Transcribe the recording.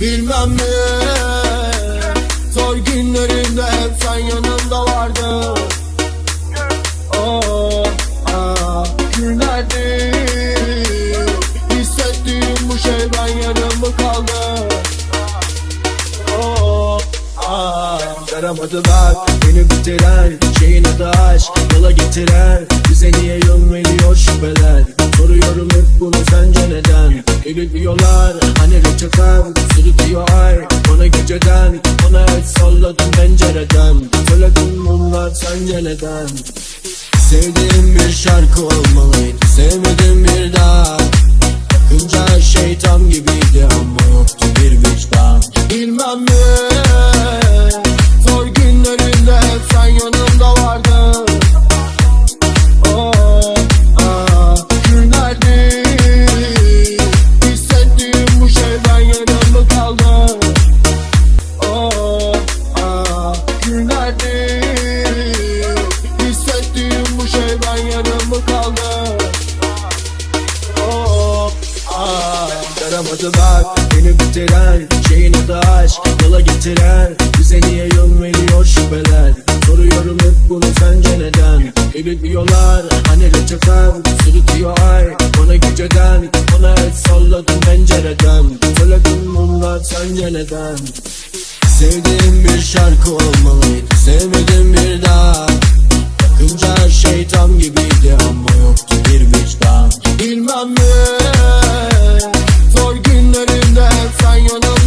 bilmem ne. Zor günlerimde hep sen yanımda vardın Oh, ah, günlerdir Hissettiğim bu şey ben yarım kaldı. Oh, ah. Yaramadı bak beni bitiren Şeyin adı aşk yola getiren Bize niye yön veriyor şüpheler? Soruyorum hep bunu sence neden? Diyorlar hani reçeten bunlar sence neden Sevdiğim bir şarkı olmalıydı Sevmedim bir daha Bakınca her şey tam gibiydi ama yoktu bir vicdan. Bilmem ne Yaramadı bak beni bitiren Şeyin adı aşk yola getiren. Bize niye yön veriyor şüpheler? Soruyorum hep bunu sence neden? Biri diyorlar hani reçeten Sürütüyor ay. Bana geceden Bana el salladım pencereden. Söyledim bunlar sence neden? Sevdiğim bir şarkı olmalıydı Sevmedim bir daha. Bakınca her şey tam gibiydi ama yoktu bir vicdan. Bilmem ne sen yanım